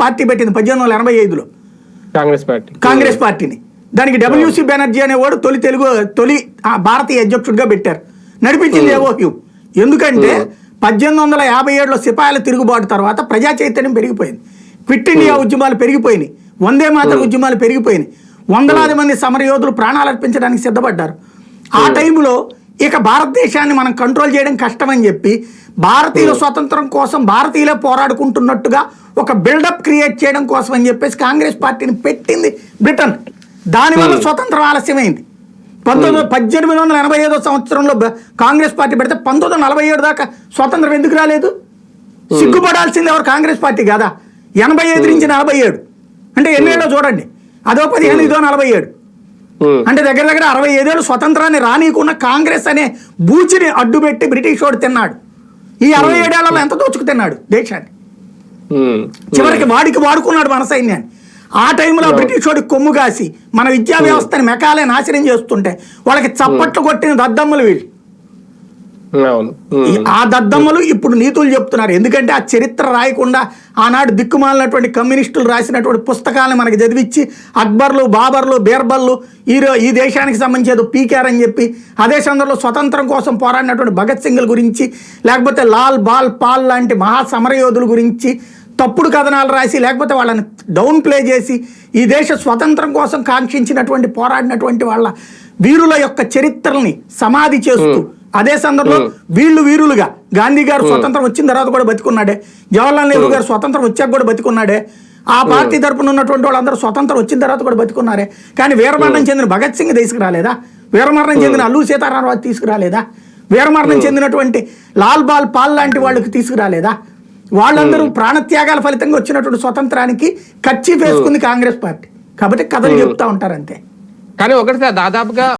Party పెట్టింది పద్దెనిమిది వందల ఎనభై ఐదులో. కాంగ్రెస్ పార్టీ. కాంగ్రెస్ పార్టీని. దానికి డబ్ల్యూసి బెనర్జీ అనేవాడు తొలి తెలుగు తొలి ఆ, భారతీయ అధ్యక్షుడిగా పెట్టారు. నడిపించింది ఏవో హ్యూ. ఎందుకంటే పద్దెనిమిది వందల యాభై ఏడులో సిపాయిల తిరుగుబాటు తర్వాత ప్రజా చైతన్యం పెరిగిపోయింది. క్విట్ ఇండియా ఉద్యమాలు పెరిగిపోయినాయి. వందే మాతర ఉద్యమాలు పెరిగిపోయినాయి. వందలాది మంది సమరయోధులు ప్రాణాలు అర్పించడానికి సిద్ధపడ్డారు. ఆ టైంలో ఇక భారతదేశాన్ని మనం కంట్రోల్ చేయడం కష్టమని చెప్పి భారతీయుల స్వతంత్రం కోసం భారతీయులే పోరాడుకుంటున్నట్టుగా ఒక బిల్డప్ క్రియేట్ చేయడం కోసం అని చెప్పేసి కాంగ్రెస్ పార్టీని పెట్టింది బ్రిటన్. దానివల్ల స్వతంత్రం ఆలస్యమైంది. పంతొమ్మిది పద్దెనిమిది వందల ఎనభై ఐదో సంవత్సరంలో కాంగ్రెస్ పార్టీ పెడితే పంతొమ్మిది వందల నలభై ఏడు దాకా స్వతంత్రం ఎందుకు రాలేదు? సిగ్గుపడాల్సింది ఎవరు? కాంగ్రెస్ పార్టీ కదా? ఎనభై ఐదు నుంచి నలభై ఏడు అంటే ఎన్నేళ్ళో చూడండి. అదో పదిహేను ఇదో నలభై ఏడు అంటే దగ్గర దగ్గర అరవై ఐదేళ్ళు స్వతంత్రాన్ని రానియకుండా కాంగ్రెస్ అనే బూచిని అడ్డుపెట్టి బ్రిటిష్ వాడు తిన్నాడు. ఈ అరవై ఏడేళ్ళలో ఎంత దోచుకు తిన్నాడు దేశాన్ని చివరికి వాడికి వాడుకున్నాడు మన సైన్యాన్ని. ఆ టైంలో బ్రిటిష్ వాడికి కొమ్ము కాసి మన విద్యా వ్యవస్థని మెకాలే నాశనం చేస్తుంటే వాళ్ళకి చప్పట్లు కొట్టిన దద్దమ్మలు వీళ్ళు. ఆ దద్దమ్మలు ఇప్పుడు నీతులు చెప్తున్నారు. ఎందుకంటే ఆ చరిత్ర రాయకుండా ఆనాడు దిక్కుమాలినటువంటి కమ్యూనిస్టులు రాసినటువంటి పుస్తకాలను మనకి చదివించి అక్బర్లు బాబర్లు బీర్బల్లు ఈ ఈ దేశానికి సంబంధించి పీకార్ అని చెప్పి అదే సందర్భంలో స్వతంత్రం కోసం పోరాడినటువంటి భగత్ సింగ్ల గురించి లేకపోతే లాల్ బాల్ పాల్ లాంటి మహా సమరయోధుల గురించి తప్పుడు కథనాలు రాసి లేకపోతే వాళ్ళని డౌన్ ప్లే చేసి ఈ దేశ స్వతంత్రం కోసం కాంక్షించినటువంటి పోరాడినటువంటి వాళ్ళ వీరుల యొక్క చరిత్రల్ని సమాధి చేస్తూ అదే సందర్భంలో వీళ్ళు వీరులుగా. గాంధీ గారు స్వతంత్రం వచ్చిన తర్వాత కూడా బతికున్నాడే. జవహర్లాల్ నెహ్రూ గారు స్వతంత్రం వచ్చాక కూడా బతికున్నాడే. ఆ పార్టీ తరపున ఉన్నటువంటి వాళ్ళందరూ స్వతంత్రం వచ్చిన తర్వాత కూడా బతికున్నారే. కానీ వీరమరణం చెందిన భగత్ సింగ్ తీసుకురాలేదా? వీరమరణం చెందిన అల్లు సీతారామరాజు తీసుకురాలేదా? వీరమరణం చెందినటువంటి లాల్ బాల్ పాల్ లాంటి వాళ్ళకి తీసుకురాలేదా? వాళ్ళందరూ ప్రాణత్యాగాల ఫలితంగా వచ్చినటువంటి స్వతంత్రానికి కచ్చి వేసుకుంది కాంగ్రెస్ పార్టీ. కాబట్టి కథలు చెప్తా ఉంటారు అంతే కానీ ఒకటి సార్ దాదాపుగా